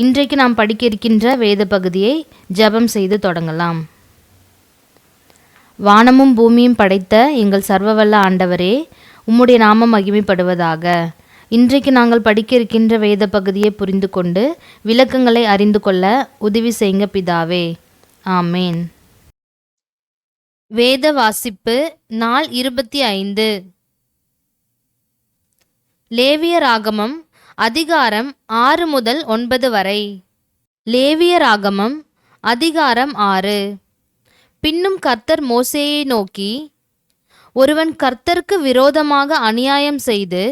இன்றைக்கு நாம் படிக்க இருக்கின்ற வேத பகுதியை ஜெபம் செய்து தொடங்கலாம். வானமும் பூமியும் படைத்த எங்கள் சர்வவல்ல ஆண்டவரே உம்முடைய நாமம் மகிமைப்படுவதாக. இன்றைக்கு நாங்கள் படிக்க இருக்கின்ற வேத பகுதியை புரிந்து கொண்டு விளக்கங்களை அறிந்து கொள்ள உதவி செய்யுங்க பிதாவே. ஆமேன். வேத வாசிப்பு நாள் இருபத்தி ஐந்து. லேவியராகமம் அதிகாரம் ஆறு முதல் ஒன்பது வரை. லேவியராகமம் அதிகாரம் ஆறு. பின்னும் கர்த்தர் மோசேயை நோக்கி ஒருவன் கர்த்தருக்கு விரோதமாக அநியாயம் செய்து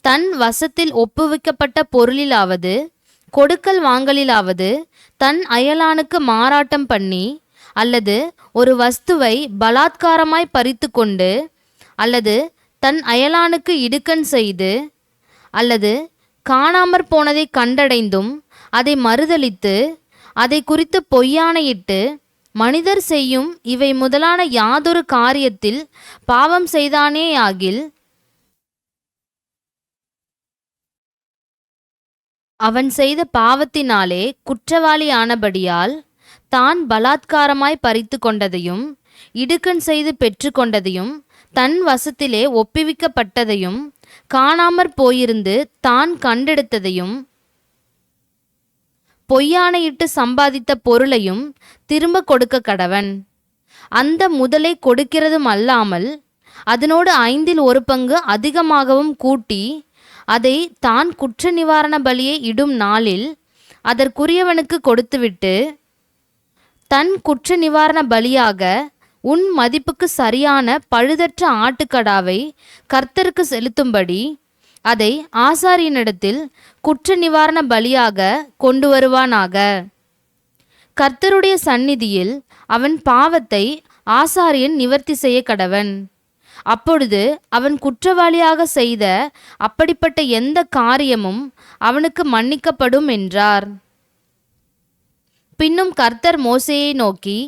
தன் வசத்தில் ஒப்புவிக்கப்பட்ட பொருளிலாவது கொடுக்கல் வாங்கலிலாவது தன் அயலானுக்கு மாறாட்டம் பண்ணி அல்லது ஒரு வஸ்துவை பலாத்காரமாய் பறித்து கொண்டு அல்லது தன் அயலானுக்கு இடுக்கண் செய்து அல்லது காணாமற் போனதை கண்டடைந்தும் அதை மறுதலித்து அதை குறித்து பொய்யானையிட்டு மனிதர் செய்யும் இவை முதலான யாதொரு காரியத்தில் பாவம் செய்தானேயாகில் அவன் செய்த பாவத்தினாலே குற்றவாளியானபடியால் தான் பலாத்காரமாய் பறித்து கொண்டதையும் இடுக்கண் செய்து பெற்றுக்கொண்டதையும் தன் வசத்திலே ஒப்புவிக்கப்பட்டதையும் காணாமற் போயிருந்து தான் கண்டெடுத்ததையும் பொய்யானையிட்டு சம்பாதித்த பொருளையும் திரும்ப கொடுக்க கடவன். அந்த முதலை கொடுக்கிறதும் அல்லாமல் அதனோடு ஐந்தில் ஒரு பங்கு அதிகமாகவும் கூட்டி அதை தான் குற்ற நிவாரண பலியை இடும் நாளில் அதற்குரியவனுக்கு கொடுத்துவிட்டு தன் குற்ற நிவாரண பலியாக உன் மதிப்புக்கு சரியான பழுதற்ற ஆட்டுக்கடாவை கர்த்தருக்கு செலுத்தும்படி அதை ஆசாரியனிடத்தில் குற்ற நிவாரண பலியாக கொண்டு வருவானாக. கர்த்தருடைய சந்நிதியில் அவன் பாவத்தை ஆசாரியன் நிவர்த்தி செய்ய கடவன். அப்பொழுது அவன் குற்றவாளியாக செய்த அப்படிப்பட்ட எந்த காரியமும் அவனுக்கு மன்னிக்கப்படும் என்றார். பின்னும் கர்த்தர் மோசையை நோக்கி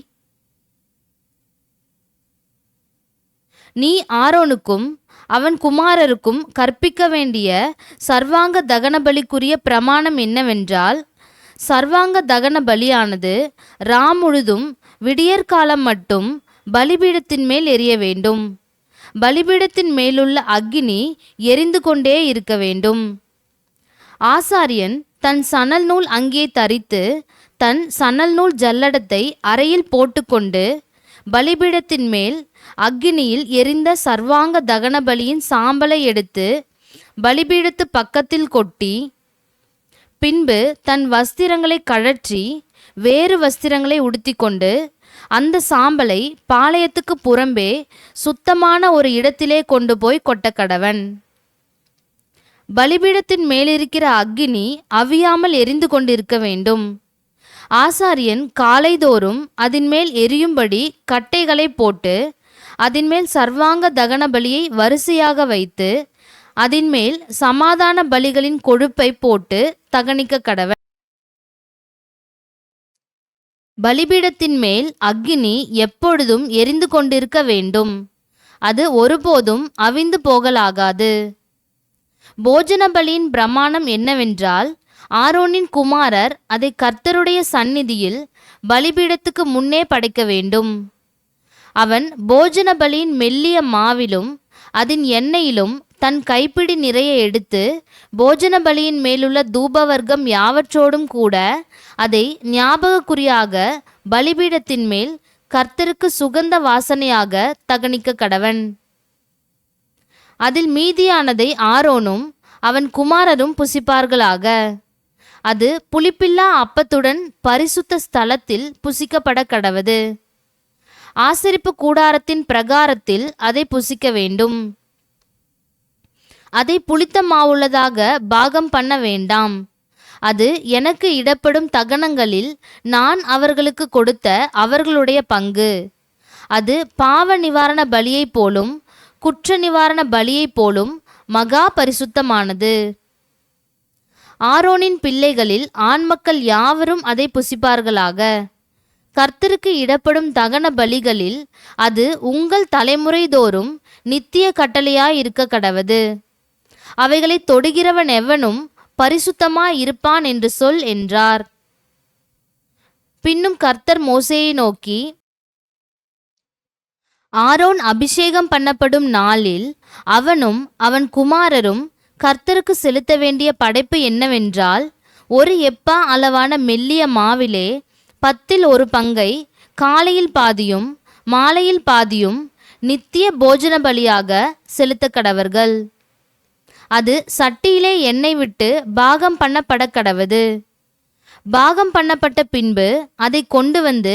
நீ ஆரோனுக்கும் அவன் குமாரருக்கும் கற்பிக்க வேண்டிய சர்வாங்க தகன பலிக்குரிய பிரமாணம் என்னவென்றால் சர்வாங்க தகன பலியானது ரா முழுதும் விடியற்காலம் மட்டும் பலிபீடத்தின் மேல் எரிய வேண்டும். பலிபீடத்தின் மேலுள்ள அக்னி எரிந்து கொண்டே இருக்க வேண்டும். ஆசாரியன் தன் சணல் நூல் அங்கே தரித்து தன் சணல் நூல் ஜல்லடத்தை அறையில் போட்டுக்கொண்டு பலிபீடத்தின் மேல் அக்கினியில் எரிந்த சர்வாங்க தகன பலியின் சாம்பலை எடுத்து பலிபீடத்து பக்கத்தில் கொட்டி பின்பு தன் வஸ்திரங்களை கழற்றி வேறு வஸ்திரங்களை உடுத்திக்கொண்டு அந்த சாம்பலை பாளையத்துக்கு புறம்பே சுத்தமான ஒரு இடத்திலே கொண்டு போய் கொட்டக்கடவன். பலிபீடத்தின் மேலிருக்கிற அக்கினி அவியாமல் எரிந்து கொண்டிருக்க வேண்டும். ஆசாரியன் காலைதோறும் அதின்மேல் எரியும்படி கட்டைகளை போட்டு அதின்மேல் சர்வாங்க தகன பலியை வரிசையாக வைத்து அதின்மேல் சமாதான பலிகளின் கொழுப்பை போட்டு தகனிக்க கடவன் பலிபீடத்தின் மேல் அக்னி எப்பொழுதும் எரிந்து கொண்டிருக்க வேண்டும். அது ஒருபோதும் அவிந்து போகலாகாது. போஜன பலியின் பிரமாணம் என்னவென்றால் ஆரோனின் குமாரர் அதை கர்த்தருடைய சந்நிதியில் பலிபீடத்துக்கு முன்னே படைக்க வேண்டும். அவன் போஜன பலியின் மெல்லிய மாவிலும் அதன் எண்ணெயிலும் தன் கைப்பிடி நிறைய எடுத்து போஜன பலியின் மேலுள்ள தூபவர்க்கம் யாவற்றோடும் கூட அதை ஞாபகக்குறியாக பலிபீடத்தின் மேல் கர்த்தருக்கு சுகந்த வாசனையாக தகனிக்க கடவன். அதில் மீதியானதை ஆரோனும் அவன் குமாரரும் புசிப்பார்களாக. அது புளிப்பில்லா அப்பத்துடன் பரிசுத்த ஸ்தலத்தில் புசிக்கப்பட கடவது ஆசரிப்பு கூடாரத்தின் பிரகாரத்தில் அதை புசிக்க வேண்டும். அதை புளித்த மாவுள்ளதாக பாகம் பண்ண வேண்டாம். அது எனக்கு இடப்படும் தகனங்களில் நான் அவர்களுக்கு கொடுத்த அவர்களுடைய பங்கு. அது பாவ நிவாரண பலியைப் போலும் குற்ற நிவாரண பலியைப் போலும் மகா பரிசுத்தமானது. ஆரோனின் பிள்ளைகளில் ஆண்மக்கள் யாவரும் அதை புசிப்பார்களாக? கர்த்தருக்கு இடப்படும் தகன பலிகளில் அது உங்கள் தலைமுறைதோறும் நித்திய கட்டளையாய் இருக்க கடவது. அவைகளை தொடுகிறவன் எவனும் பரிசுத்தமாய் இருப்பான் என்று சொல் என்றார். பின்னும் கர்த்தர் மோசேயை நோக்கி ஆரோன் அபிஷேகம் பண்ணப்படும் நாளில் அவனும் அவன் குமாரரும் கர்த்தருக்கு செலுத்த வேண்டிய படைப்பு என்னவென்றால் ஒரு எப்பா அளவான மெல்லிய மாவிலே பத்தில் ஒரு பங்கை காலையில் பாதியும் மாலையில் பாதியும் நித்திய போஜன பலியாக செலுத்த கடவர்கள். அது சட்டியிலே எண்ணெய் விட்டு பாகம் பண்ணப்பட கடவது. பாகம் பண்ணப்பட்ட பின்பு அதை கொண்டு வந்து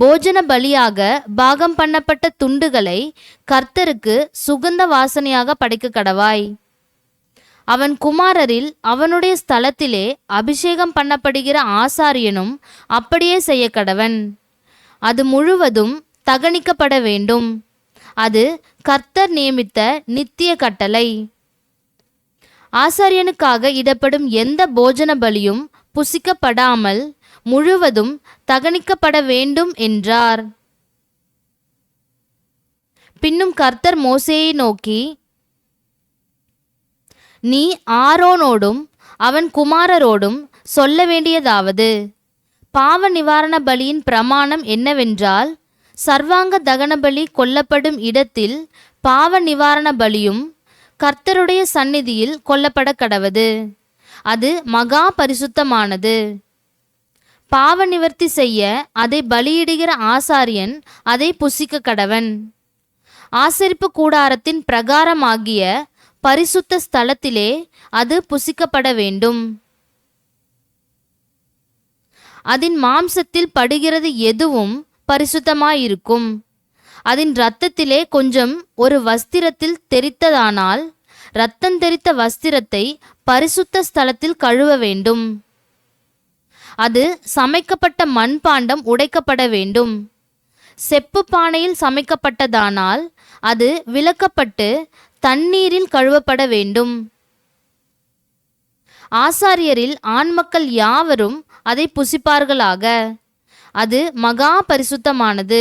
போஜன பலியாக பாகம் பண்ணப்பட்ட துண்டுகளை கர்த்தருக்கு சுகந்த வாசனையாக படைக்க கடவாய். அவன் குமாரரில் அவனுடைய ஸ்தலத்திலே அபிஷேகம் பண்ணப்படுகிற ஆசாரியனும் அப்படியே செய்ய கடவன் அது முழுவதும் தகனிக்கப்பட வேண்டும். அது கர்த்தர் நியமித்த நித்திய கட்டளை. ஆசாரியனுக்காக இடப்படும் எந்த போஜன பலியும் புசிக்கப்படாமல் முழுவதும் தகனிக்கப்பட வேண்டும் என்றார். பின்னும் கர்த்தர் மோசேயை நோக்கி நீ ஆரோனோடும் அவன் குமாரரோடும் சொல்ல வேண்டியதாவது. பாவ நிவாரண பலியின் பிரமாணம் என்னவென்றால் சர்வாங்க தகன பலி கொல்லப்படும் இடத்தில் பாவ நிவாரண பலியும் கர்த்தருடைய சந்நிதியில் கொல்லப்பட கடவது. அது மகா பரிசுத்தமானது. பாவ நிவர்த்தி செய்ய அதை பலியிடுகிற ஆசாரியன் அதை புசிக்க கடவன். ஆசரிப்பு கூடாரத்தின் பிரகாரமாகிய பரிசுத்த ஸ்தலத்திலே அது புசிக்கப்பட வேண்டும். அதன் மாம்சத்தில் படுகிறது எதுவும் பரிசுத்தமாயிருக்கும். அதன் இரத்தத்திலே கொஞ்சம் ஒரு வஸ்திரத்தில் தெரித்ததானால் இரத்தம் தெரித்த வஸ்திரத்தை பரிசுத்த ஸ்தலத்தில் கழுவ வேண்டும். அது சமைக்கப்பட்ட மண்பாண்டம் உடைக்கப்பட வேண்டும். செப்பு பானையில் சமைக்கப்பட்டதானால் அது விளக்கப்பட்டு தண்ணீரில் கழுவப்பட வேண்டும். ஆசாரியரில் ஆண்மக்கள் யாவரும் அதை புசிப்பார்களாக? அது மகா பரிசுத்தமானது.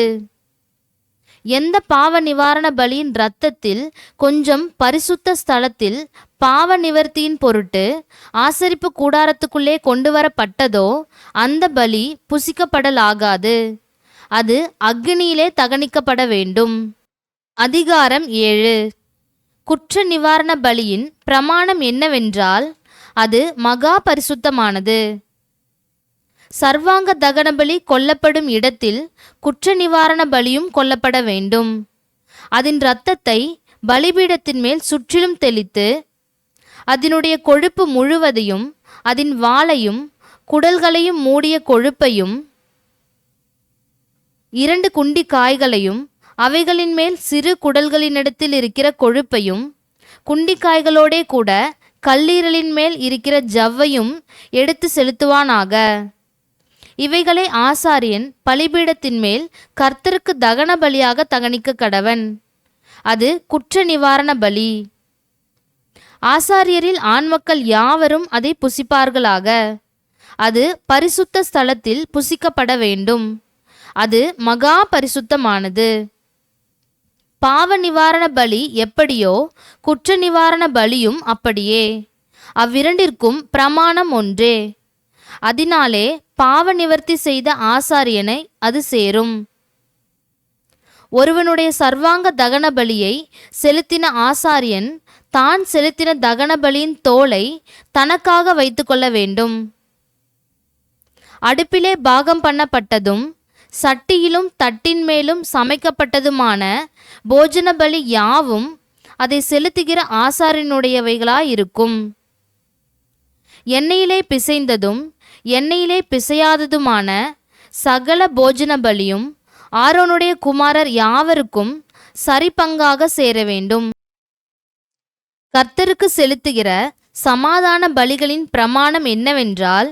எந்த பாவ நிவாரண பலியின் இரத்தத்தில் கொஞ்சம் பரிசுத்த ஸ்தலத்தில் பாவ நிவர்த்தியின் பொருட்டு ஆசரிப்பு கூடாரத்துக்குள்ளே கொண்டு வரப்பட்டதோ அந்த பலி புசிக்கப்படலாகாது. அது அக்னியிலே தகனிக்கப்பட வேண்டும். அதிகாரம் ஏழு. குற்ற நிவாரண பலியின் பிரமாணம் என்னவென்றால் அது மகா பரிசுத்தமானது சர்வாங்க தகனபலி கொல்லப்படும் இடத்தில் குற்ற நிவாரண பலியும் கொல்லப்பட வேண்டும். அதன் இரத்தத்தை பலிபீடத்தின் மேல் சுற்றிலும் தெளித்து அதனுடைய கொழுப்பு முழுவதையும் அதன் வாளையும் குடல்களையும் மூடிய கொழுப்பையும் இரண்டு குண்டி காய்களையும் அவைகளின் மேல் சிறு குடல்களினிடத்தில் இருக்கிற கொழுப்பையும் குண்டிக்காய்களோடே கூட கல்லீரலின் மேல் இருக்கிற ஜவ்வையும் எடுத்து செலுத்துவானாக. இவைகளை ஆசாரியன் பலிபீடத்தின் மேல் கர்த்தருக்கு தகன பலியாக தகனிக்க கடவன். அது குற்ற நிவாரண பலி. ஆசாரியரில் ஆண்மக்கள் யாவரும் அதை புசிப்பார்களாக. அது பரிசுத்த ஸ்தலத்தில் புசிக்கப்பட வேண்டும். அது மகா பரிசுத்தமானது. பாவ நிவாரண பலி எப்படியோ குற்ற நிவாரண பலியும் அப்படியே. அவ்விரண்டிற்கும் பிரமாணம் ஒன்றே. அதனாலே பாவ நிவர்த்தி செய்த ஆசாரியனை அது சேரும். ஒருவனுடைய சர்வாங்க தகன பலியை செலுத்தின ஆசாரியன் தான் செலுத்தின தகன பலியின் தோலை தனக்காக வைத்துக்கொள்ள வேண்டும். அடுப்பிலே பாகம் பண்ணப்பட்டதும் சட்டியிலும் தட்டின் மேலும் சமைக்கப்பட்டதுமான போஜன பலி யாவும் அதை செலுத்துகிற ஆசாரினுடையவைகளாயிருக்கும். எண்ணெயிலே பிசைந்ததும் எண்ணெயிலே பிசையாததுமான சகல போஜன பலியும் ஆரோனுடைய குமாரர் யாவருக்கும் சரிபங்காக சேர வேண்டும் கர்த்தருக்கு செலுத்துகிற சமாதான பலிகளின் பிரமாணம் என்னவென்றால்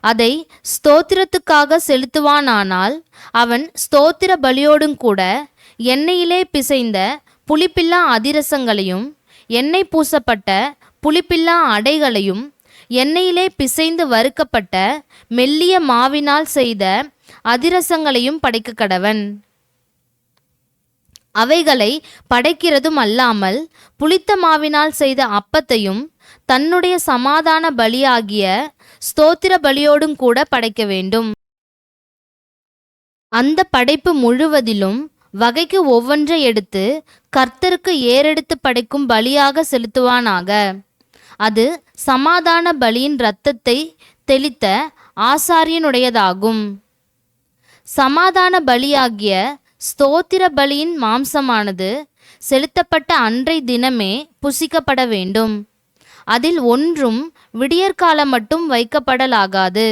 அதை ஸ்தோத்திரத்துக்காக செலுத்துவானானால் அவன் ஸ்தோத்திர பலியோடும் கூட எண்ணெயிலே பிசைந்த புளிப்பில்லா அதிரசங்களையும் எண்ணெய் பூசப்பட்ட புளிப்பில்லா அடைகளையும் எண்ணெயிலே பிசைந்து வறுக்கப்பட்ட மெல்லிய மாவினால் செய்த அதிரசங்களையும் படைக்க கடவன். அவைகளை படைக்கிறதும் அல்லாமல் புளித்த மாவினால் செய்த அப்பத்தையும் தன்னுடைய சமாதான பலியாகிய ஸ்தோத்திர பலியோடும் கூட படைக்க வேண்டும். அந்த படைப்பு முழுவதிலும் வகைக்கு ஒவ்வொன்றை எடுத்து கர்த்தருக்கு ஏறெடுத்து படைக்கும் பலியாக செலுத்துவானாக. அது சமாதான பலியின் இரத்தத்தை தெளித்த ஆசாரியனுடையதாகும். சமாதான பலியாகிய ஸ்தோத்திர பலியின் மாம்சமானது செலுத்தப்பட்ட அன்றை தினமே புசிக்கப்பட வேண்டும். அதில் ஒன்றும் விடியற்காலம் மட்டும் வைக்கப்படலாகாது.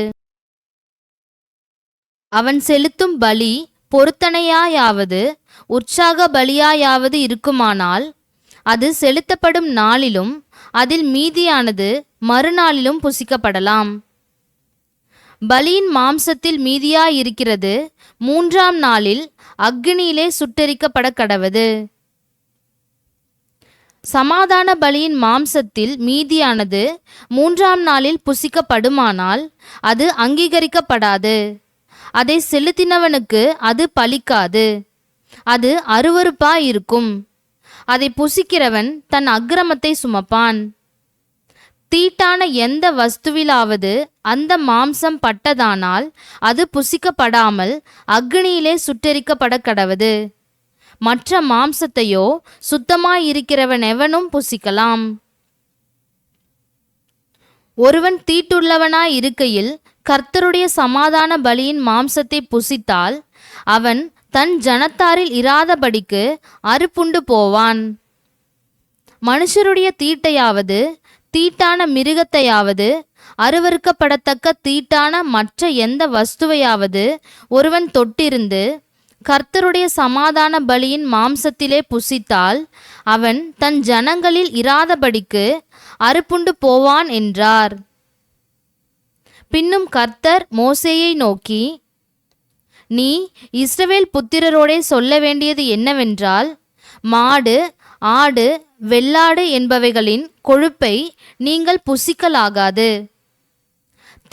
அவன் செலுத்தும் பலி பொருத்தனையாயாவது உற்சாக பலியாயாவது இருக்குமானால் அது செலுத்தப்படும் நாளிலும் அதில் மீதியானது மறுநாளிலும் புசிக்கப்படலாம். பலியின் மாம்சத்தில் மீதியாயிருக்கிறது மூன்றாம் நாளில் அக்னியிலே சுட்டெரிக்கப்பட கடவது சமாதான பலியின் மாம்சத்தில் மீதியானது மூன்றாம் நாளில் புசிக்கப்படுமானால் அது அங்கீகரிக்கப்படாது. அதை செலுத்தினவனுக்கு அது பலிக்காது. அது அருவருப்பா இருக்கும் அதை புசிக்கிறவன் தன் அக்கிரமத்தை சுமப்பான். தீட்டான எந்த வஸ்துவிலாவது அந்த மாம்சம் பட்டதானால் அது புசிக்கப்படாமல் அக்னியிலே சுட்டெரிக்கப்பட கடவது மற்ற மாம்சத்தையோ சுத்தமாயிருக்கிறவன் எவனும் புசிக்கலாம். ஒருவன் தீட்டுள்ளவனாய் இருக்கையில் கர்த்தருடைய சமாதான பலியின் மாம்சத்தை புசித்தால் அவன் தன் ஜனத்தாரில் இராதபடிக்கு அறுப்புண்டு போவான். மனுஷருடைய தீட்டையாவது தீட்டான மிருகத்தையாவது அருவறுக்கப்படத்தக்க தீட்டான மற்ற எந்த வஸ்துவையாவது ஒருவன் தொட்டிருந்து கர்த்தருடைய சமாதான பலியின் மாம்சத்திலே புசித்தால் அவன் தன் ஜனங்களில் இராதபடிக்கு அறுப்புண்டு போவான் என்றார். பின்னும் கர்த்தர் மோசேயை நோக்கி நீ இஸ்ரவேல் புத்திரரோடே சொல்ல வேண்டியது என்னவென்றால் மாடு ஆடு வெள்ளாடு என்பவைகளின் கொழுப்பை நீங்கள் புசிக்கலாகாது.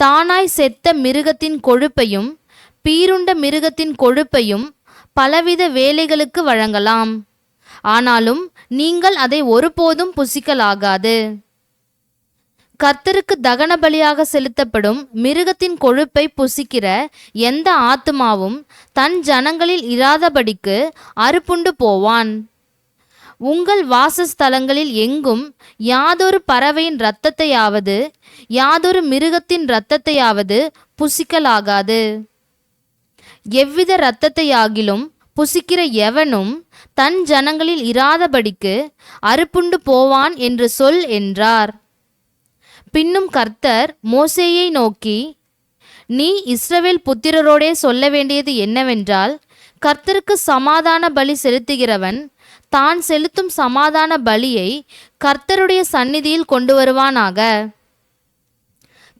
தானாய் செத்த மிருகத்தின் கொழுப்பையும் பீருண்ட மிருகத்தின் கொழுப்பையும் பலவித வேலைகளுக்கு வழங்கலாம். ஆனாலும் நீங்கள் அதை ஒருபோதும் புசிக்கலாகாது. கர்த்தருக்கு தகன பலியாக செலுத்தப்படும் மிருகத்தின் கொழுப்பை புசிக்கிற எந்த ஆத்துமாவும் தன் ஜனங்களில் இராதபடிக்கு அறுப்புண்டு போவான். உங்கள் வாசஸ்தலங்களில் எங்கும் யாதொரு பறவையின் இரத்தத்தையாவது யாதொரு மிருகத்தின் இரத்தத்தையாவது புசிக்கலாகாது. எவ்வித இரத்தத்தையாகிலும் புசிக்கிற எவனும் தன் ஜனங்களில் இராதபடிக்கு அறுப்புண்டு போவான் என்று சொல் என்றார். பின்னும் கர்த்தர் மோசேயை நோக்கி நீ இஸ்ரவேல் புத்திரரோடே சொல்ல வேண்டியது என்னவென்றால் கர்த்தருக்கு சமாதான பலி செலுத்துகிறவன் தான் செலுத்தும் சமாதான பலியை கர்த்தருடைய சந்நிதியில் கொண்டு வருவானாக.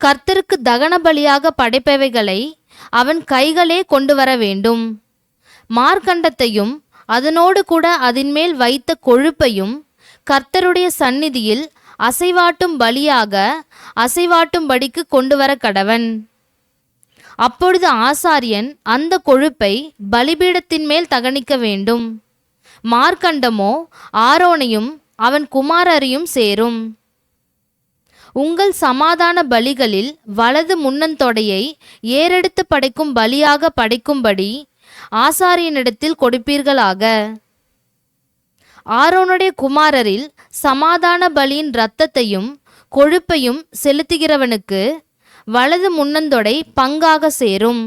கர்த்தருக்கு தகன பலியாக படைப்பவைகளை அவன் கைகளே கொண்டு வர வேண்டும். மார்க்கண்டத்தையும் அதனோடு கூட அதின்மேல் வைத்த கொழுப்பையும் கர்த்தருடைய சந்நிதியில் அசைவாட்டும் பலியாக அசைவாட்டும்படிக்கு கொண்டு வர கடவன். அப்பொழுது ஆசாரியன் அந்த கொழுப்பை பலிபீடத்தின் மேல் தகனிக்க வேண்டும். மார்க்கண்டமோ ஆரோனையும் அவன் குமாரரையும் சேரும். உங்கள் சமாதான பலிகளில் வலது முன்னந்தொடையை ஏறெடுத்து படைக்கும் பலியாக படைக்கும்படி ஆசாரியனிடத்தில் கொடுப்பீர்களாக. ஆரோனுடைய குமாரரில் சமாதான பலியின் இரத்தத்தையும் கொழுப்பையும் செலுத்துகிறவனுக்கு வலது முன்னந்தொடை பங்காக சேரும்.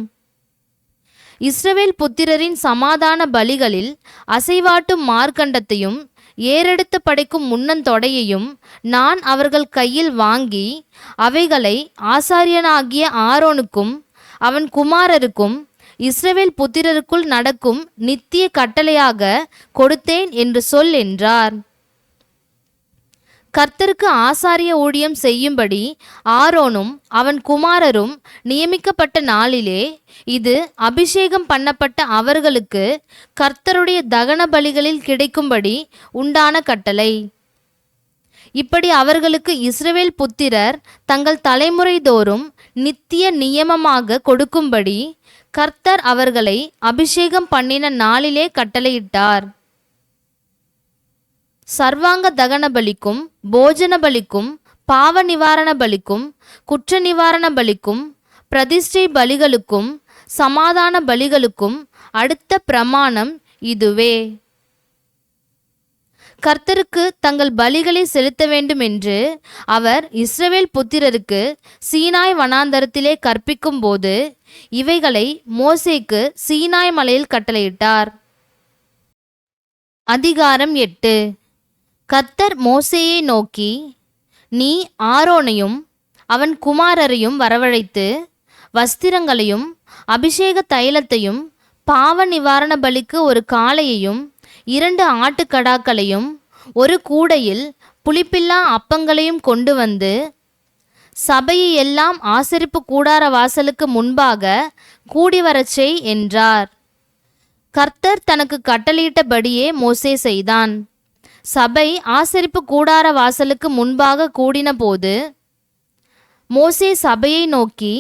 இஸ்ரவேல் புத்திரரின் சமாதான பலிகளில் அசைவாட்டும் மார்க்கண்டத்தையும் ஏறெடுத்து படைக்கும் முன்னந்தொடையையும் நான் அவர்கள் கையில் வாங்கி அவைகளை ஆசாரியனாகிய ஆரோனுக்கும் அவன் குமாரருக்கும் இஸ்ரவேல் புத்திரருக்குள் நடக்கும் நித்திய கட்டளையாக கொடுத்தேன் என்று சொல் என்றார். கர்த்தருக்கு ஆசாரிய ஊழியம் செய்யும்படி ஆரோனும் அவன் குமாரரும் நியமிக்கப்பட்ட நாளிலே இது அபிஷேகம் பண்ணப்பட்ட அவர்களுக்கு கர்த்தருடைய தகன பலிகளில் கிடைக்கும்படி உண்டான கட்டளை. இப்படி அவர்களுக்கு இஸ்ரவேல் புத்திரர் தங்கள் தலைமுறை தோறும் நித்திய நியமமாக கொடுக்கும்படி கர்த்தர் அவர்களை அபிஷேகம் பண்ணின நாளிலே கட்டளையிட்டார். சர்வாங்க தகன பலிக்கும் போஜன பலிக்கும் பாவ நிவாரண பலிக்கும் குற்ற நிவாரண பலிக்கும் பிரதிஷ்டை பலிகளுக்கும் சமாதான பலிகளுக்கும் அடுத்த பிரமாணம் இதுவே. கர்த்தருக்கு தங்கள் பலிகளை செலுத்த வேண்டும் என்று அவர் இஸ்ரவேல் புத்திரருக்கு சீனாய் வனாந்தரத்திலே கற்பிக்கும் போது இவைகளை மோசேக்கு சீனாய் மலையில் கட்டளையிட்டார். அதிகாரம் எட்டு. கர்த்தர் மோசேயை நோக்கி நீ ஆரோனையும் அவன் குமாரரையும் வரவழைத்து வஸ்திரங்களையும் அபிஷேக தைலத்தையும் பாவ நிவாரண பலிக்கு ஒரு காளையையும் இரண்டு ஆட்டுக்கடாக்களையும் ஒரு கூடையில் புளிப்பில்லா அப்பங்களையும் கொண்டு வந்து சபையை எல்லாம் ஆசரிப்பு கூடார வாசலுக்கு முன்பாக கூடி வரச் செய் என்றார். கர்த்தர் தனக்கு கட்டளையிட்டபடியே மோசே செய்தான். சபை ஆசரிப்பு கூடார வாசலுக்கு முன்பாக கூடினபோது மோசே சபையை நோக்கி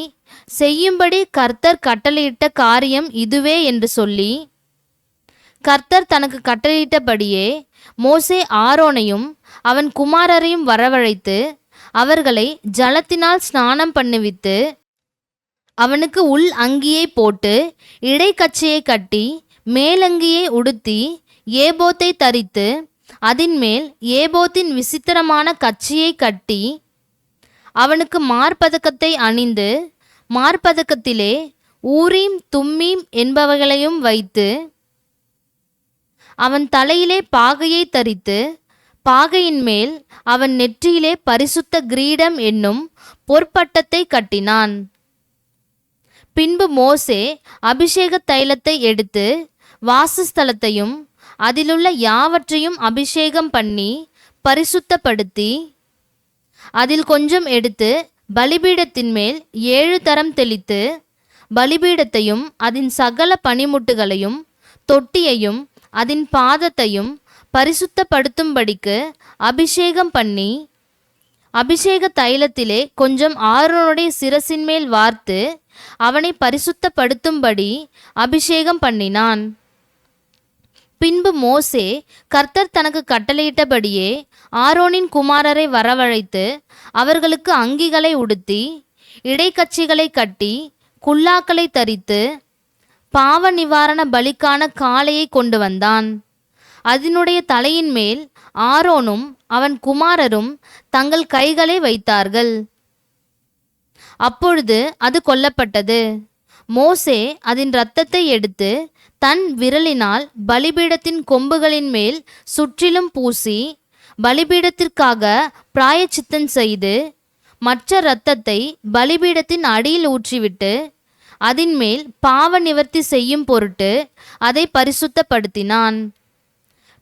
செய்யும்படி கர்த்தர் கட்டளையிட்ட காரியம் இதுவே என்று சொல்லி கர்த்தர் தனக்கு கட்டளையிட்டபடியே மோசே ஆரோனையும் அவன் குமாரரையும் வரவழைத்து அவர்களை ஜலத்தினால் ஸ்நானம் பண்ணுவித்து அவனுக்கு உள் அங்கியை போட்டு இடைக்கச்சையை கட்டி மேலங்கியை உடுத்தி ஏபோத்தை தரித்து அதின்மேல் ஏபோத்தின் விசித்திரமான கச்சியை கட்டி அவனுக்கு மார்பதக்கத்தை அணிந்து மார்பதக்கத்திலே ஊரீம் தும்மீம் என்பவைகளையும் வைத்து அவன் தலையிலே பாகையை தரித்து பாகையின் மேல் அவன் நெற்றியிலே பரிசுத்த கிரீடம் என்னும் பொற்பட்டத்தை கட்டினான். பின்பு மோசே அபிஷேக தைலத்தை எடுத்து வாசஸ்தலத்தையும் அதிலுள்ள யாவற்றையும் அபிஷேகம் பண்ணி பரிசுத்தப்படுத்தி அதில் கொஞ்சம் எடுத்து பலிபீடத்தின் மேல் ஏழு தரம் தெளித்து பலிபீடத்தையும் அதன் சகல பனிமுட்டுகளையும் தொட்டியையும் அதன் பாதத்தையும் பரிசுத்தப்படுத்தும்படிக்கு அபிஷேகம் பண்ணி அபிஷேக தைலத்திலே கொஞ்சம் ஆரோனுடைய சிரசின் மேல் வார்த்து அவனை பரிசுத்தப்படுத்தும்படி அபிஷேகம் பண்ணினான். பின்பு மோசே கர்த்தர் தனக்கு கட்டளையிட்டபடியே ஆரோனின் குமாரரை வரவழைத்து அவர்களுக்கு அங்கிகளை உடுத்தி இடைக்கட்சிகளை கட்டி குல்லாக்களை தரித்து பாவ நிவாரண பலிக்கான காளையை கொண்டு வந்தான். அதனுடைய தலையின் மேல் ஆரோனும் அவன் குமாரரும் தங்கள் கைகளை வைத்தார்கள். அப்பொழுது அது கொல்லப்பட்டது. மோசே அதன் இரத்தத்தை எடுத்து தன் விரலினால் பலிபீடத்தின் கொம்புகளின் மேல் சுற்றிலும் பூசி பலிபீடத்திற்காக பிராயச்சித்தம் செய்து மற்ற இரத்தத்தை பலிபீடத்தின் அடியில் ஊற்றிவிட்டு அதின் மேல் பாவ நிவர்த்தி செய்யும் பொருட்டு அதை பரிசுத்தப்படுத்தினான்.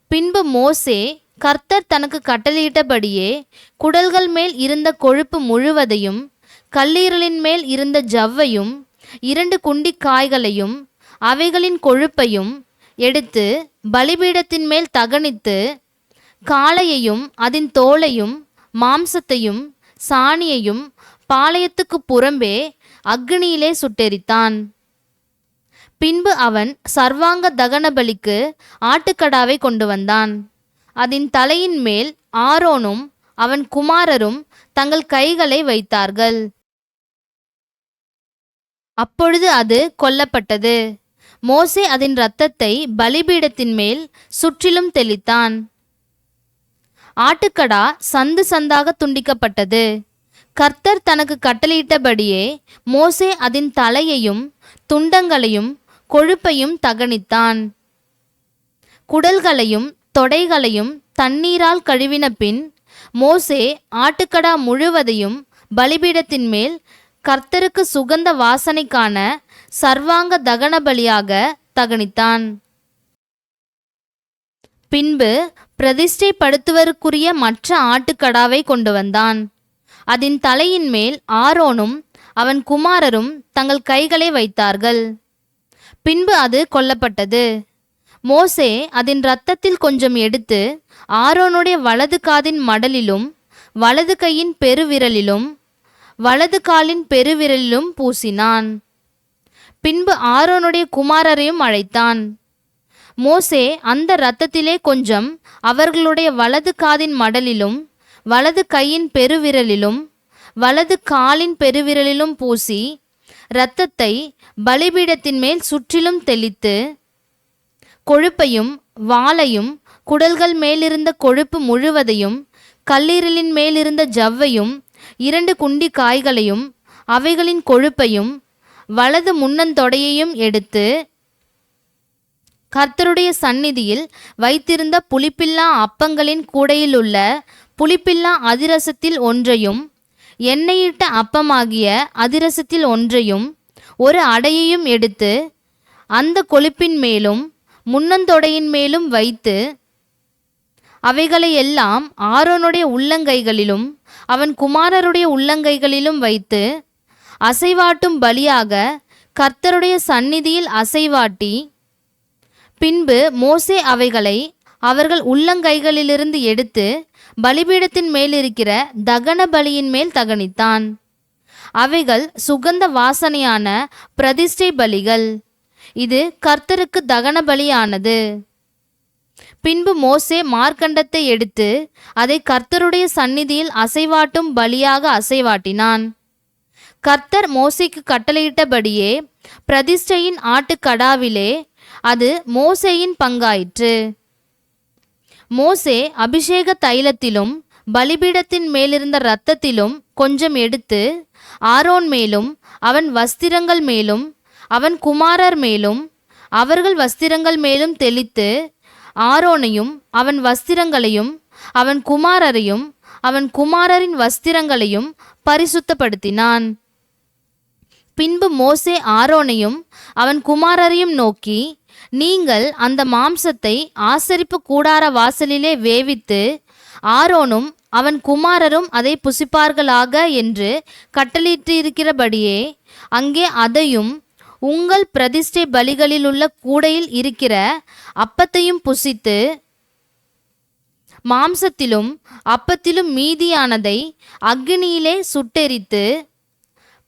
பின்பு மோசே கர்த்தர் தனக்கு கட்டளையிட்டபடியே குடல்கள் மேல் இருந்த கொழுப்பு முழுவதையும் கல்லீரலின் மேல் இருந்த ஜவ்வையும் இரண்டு குண்டிக் காய்களையும் அவைகளின் கொழுப்பையும் எடுத்து பலிபீடத்தின் மேல் தகனித்து காளையையும் அதன் தோலையும் மாம்சத்தையும் சாணியையும் பாளையத்துக்கு புறம்பே அக்னியிலே சுட்டெரித்தான். பின்பு அவன் சர்வாங்க தகன பலிக்கு ஆட்டுக்கடாவை கொண்டு வந்தான் அதன் தலையின் மேல் ஆரோனும் அவன் குமாரரும் தங்கள் கைகளை வைத்தார்கள். அப்பொழுது அது கொல்லப்பட்டது. மோசே அதன் இரத்தத்தை பலிபீடத்தின் மேல் சுற்றிலும் தெளித்தான். ஆட்டுக்கடா சந்து சந்தாக துண்டிக்கப்பட்டது. கர்த்தர் தனக்கு கட்டளையிட்டபடியே மோசே அதன் தலையையும் துண்டங்களையும் கொழுப்பையும் தகனித்தான். குடல்களையும் தொடைகளையும் தண்ணீரால் கழுவின பின் மோசே ஆட்டுக்கடா முழுவதையும் பலிபீடத்தின் மேல் கர்த்தருக்கு சுகந்த வாசனைக்கான சர்வாங்க தகன பலியாக தகனித்தான். பின்பு பிரதிஷ்டைப்படுத்துவதற்குரிய மற்ற ஆட்டுக்கடாவை கொண்டு வந்தான். அதன் தலையின் மேல் ஆரோனும் அவன் குமாரரும் தங்கள் கைகளை வைத்தார்கள். பின்பு அது கொல்லப்பட்டது. மோசே அதன் இரத்தத்தில் கொஞ்சம் எடுத்து ஆரோனுடைய வலது காதின் மடலிலும் வலது கையின் பெருவிரலிலும் வலது காலின் பெருவிரலிலும் பூசினான். பின்பு ஆரோனுடைய குமாரரையும் அழைத்தான். மோசே அந்த இரத்தத்திலே கொஞ்சம் அவர்களுடைய வலது காதின் மடலிலும் வலது கையின் பெருவிரலிலும் வலது காலின் பெருவிரலிலும் பூசி இரத்தத்தை பலிபீடத்தின் மேல் சுற்றிலும் தெளித்து கொழுப்பையும் வாளையும் குடல்கள் மேலிருந்த கொழுப்பு முழுவதையும் கல்லீரலின் மேலிருந்த ஜவ்வையும் இரண்டு குண்டி காய்களையும் அவைகளின் கொழுப்பையும் வலது முன்னந்தொடையையும் எடுத்து கர்த்தருடைய சந்நிதியில் வைத்திருந்த புளிப்பில்லா அப்பங்களின் கூடையில் உள்ள புளிப்பில்லா அதிரசத்தில் ஒன்றையும் எண்ணெயிட்ட அப்பமாகிய அதிரசத்தில் ஒன்றையும் ஒரு அடையையும் எடுத்து அந்த கொழுப்பின் மேலும் முன்னந்தொடையின் மேலும் வைத்து அவைகளை எல்லாம் ஆரோனுடைய உள்ளங்கைகளிலும் அவன் குமாரருடைய உள்ளங்கைகளிலும் வைத்து அசைவாட்டும் பலியாக கர்த்தருடைய சந்நிதியில் அசைவாட்டி பின்பு மோசே அவைகளை அவர்கள் உள்ளங்கைகளிலிருந்து எடுத்து பலிபீடத்தின் மேலிருக்கிற தகன பலியின் மேல் தகனித்தான். அவைகள் சுகந்த வாசனையான பிரதிஷ்டை பலிகள். இது கர்த்தருக்கு தகன பலியானது. பின்பு மோசே மார்க்கண்டத்தை எடுத்து அதை கர்த்தருடைய சந்நிதியில் அசைவாட்டும் பலியாக அசைவாட்டினான். கர்த்தர் மோசைக்கு கட்டளையிட்டபடியே பிரதிஷ்டையின் ஆட்டுக்கடாவிலே அது மோசேயின் பங்காயிற்று. மோசே அபிஷேக தைலத்திலும் பலிபீடத்தின் மேலிருந்த இரத்தத்திலும் கொஞ்சம் எடுத்து ஆரோன் மேலும் அவன் வஸ்திரங்கள் மேலும் அவன் குமாரர் மேலும் அவர்கள் வஸ்திரங்கள் மேலும் தெளித்து ஆரோனையும் அவன் வஸ்திரங்களையும் அவன் குமாரரையும் அவன் குமாரரின் வஸ்திரங்களையும் பரிசுத்தப்படுத்தினான். பின்பு மோசே ஆரோனையும் அவன் குமாரரையும் நோக்கி நீங்கள் அந்த மாம்சத்தை ஆசரிப்பு கூடார வாசலிலே வேவித்து ஆரோனும் அவன் குமாரரும் அதை புசிப்பார்களாக என்று கட்டளிட்டிருக்கிறபடியே அங்கே அதையும் உங்கள் பிரதிஷ்டை பலிகளில் உள்ள கூடையில் இருக்கிற அப்பத்தையும் புசித்து மாம்சத்திலும் அப்பத்திலும் மீதியானதை அக்னியிலே சுட்டெரித்து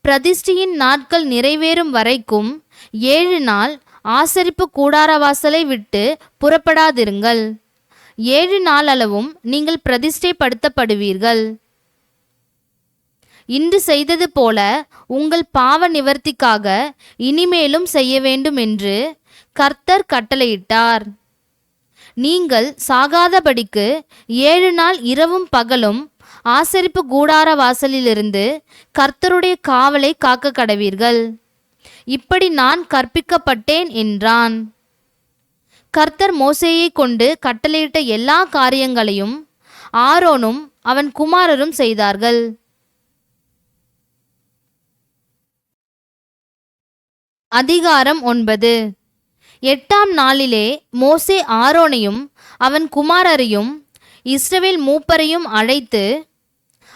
பிரதிஷ்டையின் நாட்கள் நிறைவேறும் வரைக்கும் ஏழு நாள் ஆசரிப்பு கூடாரவாசலை விட்டு புறப்படாதிருங்கள். ஏழு நாள் அளவும் நீங்கள் பிரதிஷ்டைப்படுத்தப்படுவீர்கள். இன்று செய்தது போல உங்கள் பாவ நிவர்த்திக்காக இனிமேலும் செய்ய வேண்டும் என்று கர்த்தர் கட்டளையிட்டார். நீங்கள் சாகாதபடிக்கு ஏழு நாள் இரவும் பகலும் ஆசரிப்பு கூடார வாசலிலிருந்து கர்த்தருடைய காவலை காக்க கடவீர்கள் இப்படி நான் கற்பிக்கப்பட்டேன் என்றான். கர்த்தர் மோசேயை கொண்டு கட்டளையிட்ட எல்லா காரியங்களையும் ஆரோனும் அவன் குமாரரும் செய்தார்கள். அதிகாரம் ஒன்பது. எட்டாம் நாளிலே மோசே ஆரோனையும் அவன் குமாரரையும் இஸ்ரவேல் மூப்பரையும் அழைத்து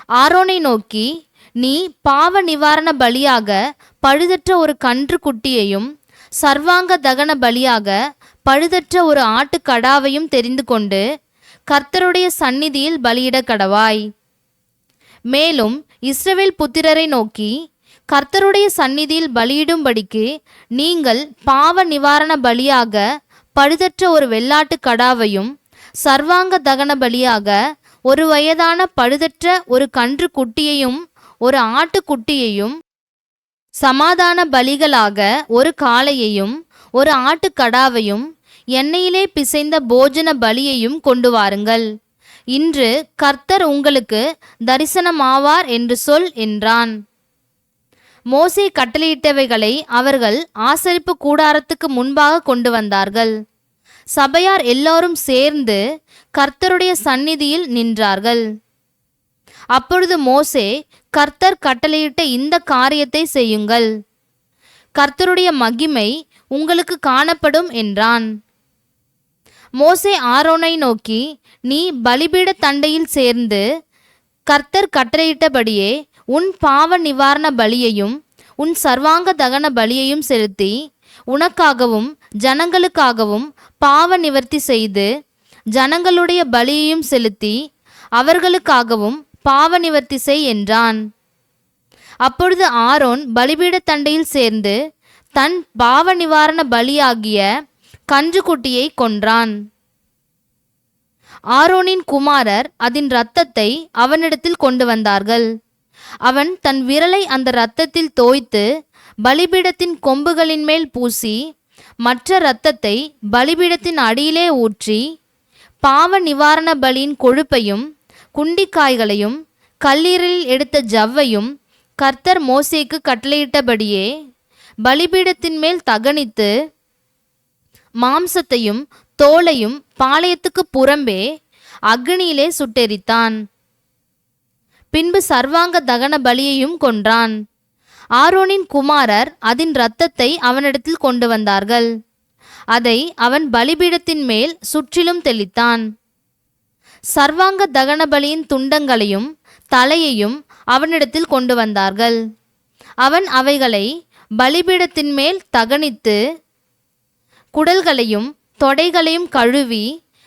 ஆரோனை நோக்கி நீ பாவ நிவாரண பலியாக பழுதற்ற ஒரு கன்று குட்டியையும் சர்வாங்க தகன பலியாக பழுதற்ற ஒரு ஆட்டுக்கடாவையும் தெரிந்து கொண்டு கர்த்தருடைய சந்நிதியில் பலியிட கடவாய். மேலும் இஸ்ரவேல் புத்திரரை நோக்கி கர்த்தருடைய சந்நிதியில் பலியிடும்படிக்கு நீங்கள் பாவ நிவாரண பலியாக பழுதற்ற ஒரு வெள்ளாட்டு கடாவையும் சர்வாங்க தகன பலியாக ஒரு வயதான பழுதற்ற ஒரு கன்று குட்டியையும் ஒரு ஆட்டுக்குட்டியையும் சமாதான பலிகளாக ஒரு காளையையும் ஒரு ஆட்டுக்கடாவையும் எண்ணெயிலே பிசைந்த போஜன பலியையும் கொண்டு வாருங்கள். இன்று கர்த்தர் உங்களுக்கு தரிசனமாவார் என்று சொல் என்றான். மோசே கட்டளையிட்டவைகளை அவர்கள் ஆசரிப்பு கூடாரத்துக்கு முன்பாக கொண்டு வந்தார்கள். சபையார் எல்லாரும் சேர்ந்து கர்த்தருடைய சந்நிதியில் நின்றார்கள். அப்பொழுது மோசே கர்த்தர் கட்டளையிட்ட இந்த காரியத்தை செய்யுங்கள். கர்த்தருடைய மகிமை உங்களுக்கு காணப்படும் என்றான். மோசே ஆரோனை நோக்கி நீ பலிபீட தண்டையில் சேர்ந்து கர்த்தர் கட்டளையிட்டபடியே உன் பாவ நிவாரண பலியையும் உன் சர்வாங்க தகன பலியையும் செலுத்தி உனக்காகவும் ஜனங்களுக்காகவும் பாவ நிவர்த்தி செய்து ஜனங்களுடைய பலியையும் செலுத்தி அவர்களுக்காகவும் பாவ நிவர்த்தி செய் என்றான். அப்பொழுது ஆரோன் பலிபீடத் தண்டையில் சேர்ந்து தன் பாவ நிவாரண பலியாகிய கன்றுக்குட்டியை கொன்றான். ஆரோனின் குமாரர் அதன் இரத்தத்தை அவனிடத்தில் கொண்டு வந்தார்கள். அவன் தன் விரலை அந்த இரத்தத்தில் தோய்த்து பலிபீடத்தின் கொம்புகளின் மேல் பூசி மற்ற இரத்தத்தை பலிபீடத்தின் அடியிலே ஊற்றி பாவ நிவாரண பலியின் கொழுப்பையும் குண்டிக்காய்களையும் கல்லீரலில் எடுத்த ஜவ்வையும் கர்த்தர் மோசேக்கு கட்டளையிட்டபடியே பலிபீடத்தின் மேல் தகனித்து மாம்சத்தையும் தோலையும் பாளையத்துக்கு புறம்பே அக்னியிலே சுட்டெரித்தான். பின்பு சர்வாங்க தகன பலியையும் கொன்றான். ஆரோனின் குமாரர் அதன் இரத்தத்தை அவனிடத்தில் கொண்டு வந்தார்கள். அதை அவன் பலிபீடத்தின் மேல் சுற்றிலும் தெளித்தான். சர்வாங்க தகன பலியின் துண்டங்களையும் தலையையும் அவனிடத்தில் கொண்டு வந்தார்கள். அவன் அவைகளை பலிபீடத்தின் மேல் தகனித்து குடல்களையும் தொடைகளையும் கழுவி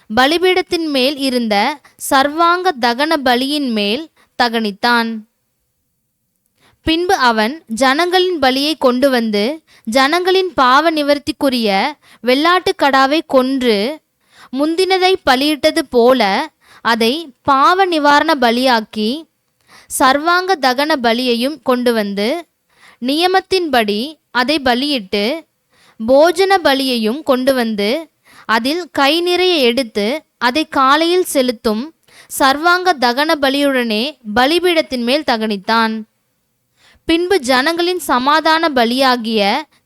பலிபீடத்தின் மேல் இருந்த சர்வாங்க தகன பலியின் மேல் தகனித்தான். பின்பு அவன் ஜனங்களின் பலியை கொண்டு வந்து ஜனங்களின் பாவ நிவர்த்திக்குரிய வெள்ளாட்டு கடாவை கொன்று முந்தினதை பலியிட்டது போல அதை பாவ நிவாரண பலியாக்கி சர்வாங்க தகன பலியையும் கொண்டு வந்து நியமத்தின்படி அதை பலியிட்டு போஜன பலியையும் கொண்டு வந்து அதில் கை நிறைய எடுத்து அதை காலையில் செலுத்தும் சர்வாங்க தகன பலியுடனே பலிபீடத்தின் மேல் தகனித்தான். பின்பு ஜனங்களின் சமாதான பலியாகிய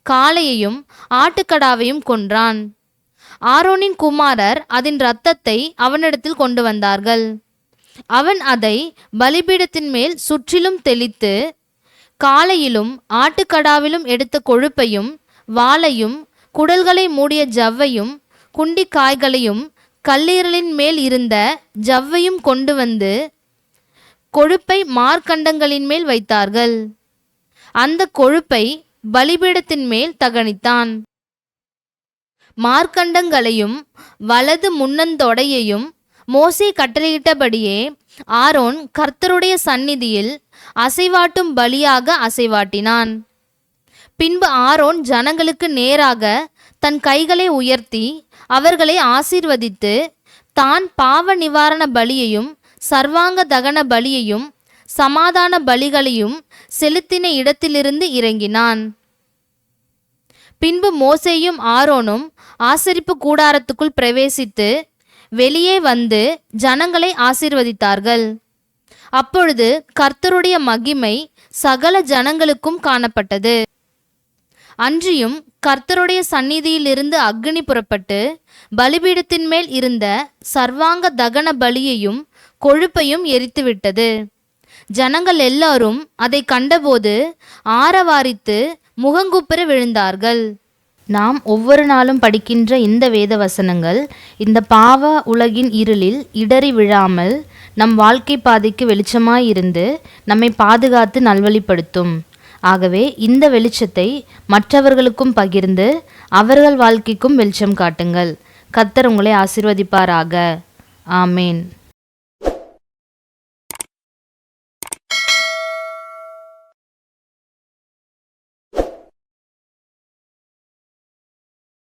காளையையும் ஆட்டுக்கடாவையும் கொன்றான். ஆரோனின் குமாரர் அதன் இரத்தத்தை அவனிடத்தில் கொண்டு வந்தார்கள். அவன் அதை பலிபீடத்தின் மேல் சுற்றிலும் தெளித்து காளையிலும் ஆட்டுக்கடாவிலும் எடுத்த கொழுப்பையும் வாளையும் குடல்களை மூடிய ஜவ்வையும் குண்டி காய்களையும் கல்லீரலின் மேல் இருந்த ஜவ்வையும் கொண்டு வந்து கொழுப்பை மார்க்கண்டங்களின் மேல் வைத்தார்கள். அந்த கொழுப்பை பலிபீடத்தின் மேல் தகனித்தான். மார்க்கண்டங்களையும் வலது முன்னந்தொடையையும் மோசே கட்டளையிட்டபடியே ஆரோன் கர்த்தருடைய சந்நிதியில் அசைவாட்டும் பலியாக அசைவாட்டினான். பின்பு ஆரோன் ஜனங்களுக்கு நேராக தன் கைகளை உயர்த்தி அவர்களை ஆசீர்வதித்து தான் பாவ நிவாரண பலியையும் சர்வாங்க தகன பலியையும் சமாதான பலிகளையும் செலுத்தின இடத்திலிருந்து இறங்கினான். பின்பு மோசேயும் ஆரோனும் ஆசரிப்பு கூடாரத்துக்குள் பிரவேசித்து வெளியே வந்து ஜனங்களை ஆசீர்வதித்தார்கள். அப்பொழுது கர்த்தருடைய மகிமை சகல ஜனங்களுக்கும் காணப்பட்டது. அன்றியும் கர்த்தருடைய சந்நிதியிலிருந்து அக்னி புறப்பட்டு பலிபீடத்தின் மேல் இருந்த சர்வாங்க தகன பலியையும் கொழுப்பையும் எரித்துவிட்டது. ஜனங்கள் எல்லாரும் அதை கண்டபோது ஆரவாரித்து முகங்குப்புற விழுந்தார்கள். நாம் ஒவ்வொரு நாளும் படிக்கின்ற இந்த வேத வசனங்கள் இந்த பாவ உலகின் இருளில் இடறி விழாமல் நம் வாழ்க்கை பாதைக்கு வெளிச்சமாய் இருந்து நம்மை பாதுகாத்து நல்வழிப்படுத்தும். ஆகவே இந்த வெளிச்சத்தை மற்றவர்களுக்கும் பகிர்ந்து அவர்கள் வாழ்க்கைக்கும் வெளிச்சம் காட்டுங்கள். கத்தர் உங்களை ஆசிர்வதிப்பாராக. ஆமேன்.